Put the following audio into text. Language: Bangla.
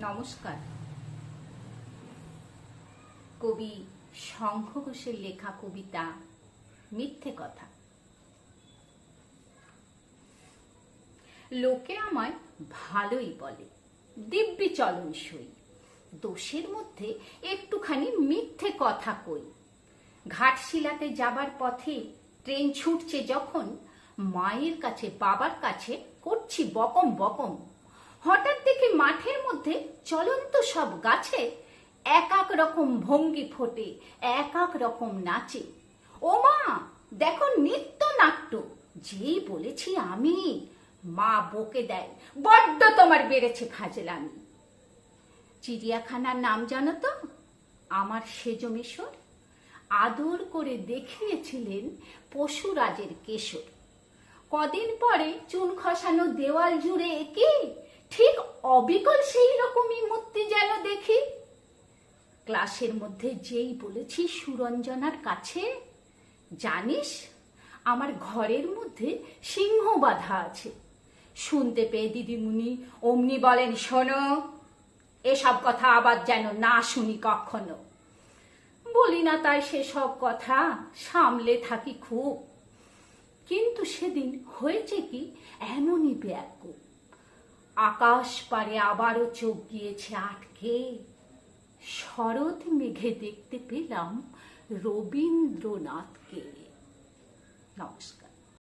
নমস্কার। কবি শঙ্খ ঘোষের লেখা কবিতা মিথ্যে কথা। লোকে আমায় ভালোই বলে, দিব্যি চলন সই। দোষের মধ্যে একটুখানি মিথ্যে কথা কই। ঘাটশিলাতে যাবার পথে ট্রেন ছুটছে যখন, মায়ের কাছে, বাবার কাছে করছি বকম বকম। হঠাৎ দেখি মাঠের মধ্যে চলন্ত সব গাছে এক এক রকম ভঙ্গি ফোটে এক এক রকম নাচে। ও মা, দেখো নিত্য নাট্য, যেই বলেছি আমি, মা বকে দেয়, বড্ড তোমার বেড়েছে ফাজলামি চিড়িয়াখানার নাম জানো তো? আমার সেজমেশ্বর আদর করে দেখিয়েছিলেন পশুরাজের কেশর। কদিন পরে চুন খসানো দেওয়াল জুড়ে একে ঠিক অবিকল সেই রকমই মূর্তি যেন দেখি। ক্লাসের মধ্যে যেই বলেছি সুরঞ্জনার কাছে, জানিস, আমার ঘরের মধ্যে সিংহ বাধা আছে। শুনতে পেয়ে দিদিমুনি অমনি বলেন, শোনো, এসব কথা আবার যেন না শুনি কখনো। বলি না তাই সেসব কথা, সামলে থাকি খুব। কিন্তু সেদিন হয়েছে কি, এমনই ব্যাকুল। আকাশ পারে আবারও চোখ গিয়েছে আটকে। শরৎ মেঘে দেখতে পেলাম রবীন্দ্রনাথকে। নমস্কার।